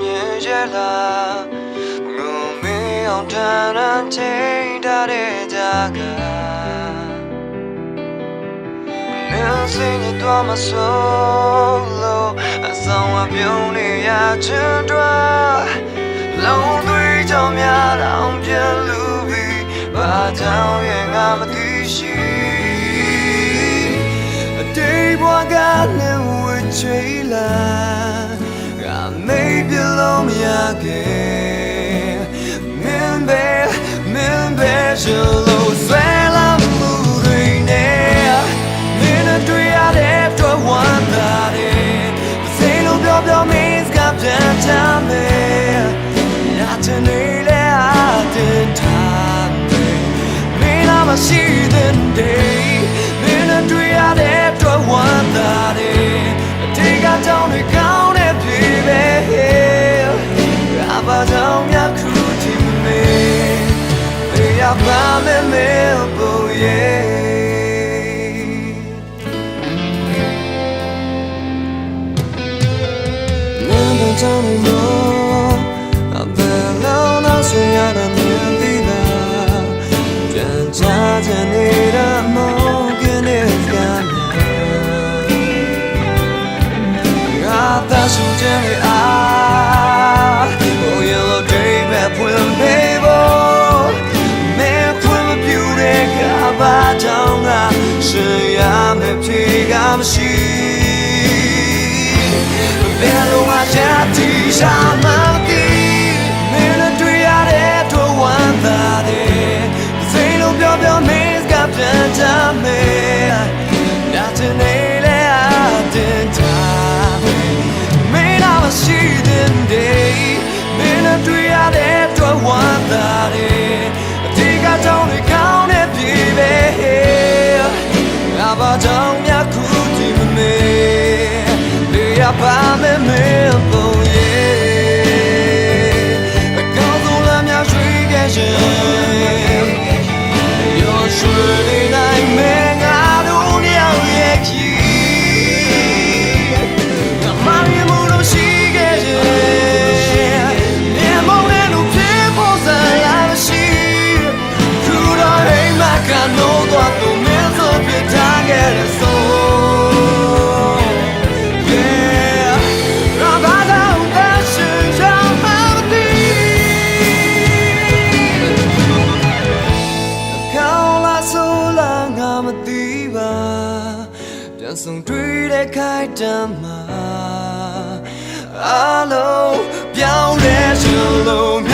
မြင်ရလားငုံမီအောင်တန်တန်ချိန်ထားတဲ့ကြကနင်းစင်းတော့မဆိုးလို့အဆောင်အပြုံးနေရချင်တော့လုံးသွေးကြောင့်များတော့ပြလူပြီးဘာကြောင့်ရဲ့ငါမသိရှိအတိတ်ဘဝက မရခဲ့မင်းပဲမင်းပဲရှင်လို့ဆွဲလာမှုတွေနဲ့မင်းနဲ့တွေ့ရတဲ့အတွက်ဝမ်းသာတယ်စိတ်လုံးပြောပြောမင်းကပြန်ချမယ်ညာချင်နေလေအတင်ထားမယ်မင်းလာမရှိတဲ့ န်းတော်ကြောင့်မောအဘ Me lo estoy a de tu aguantare Diga don't it count it baby Aba don't ya kuti me လေရပါမယ်မင်းပုံရဲ့ dan song tui de kai dama. Alo, ပြောင်းလဲချင်လို့မြောင်းဟု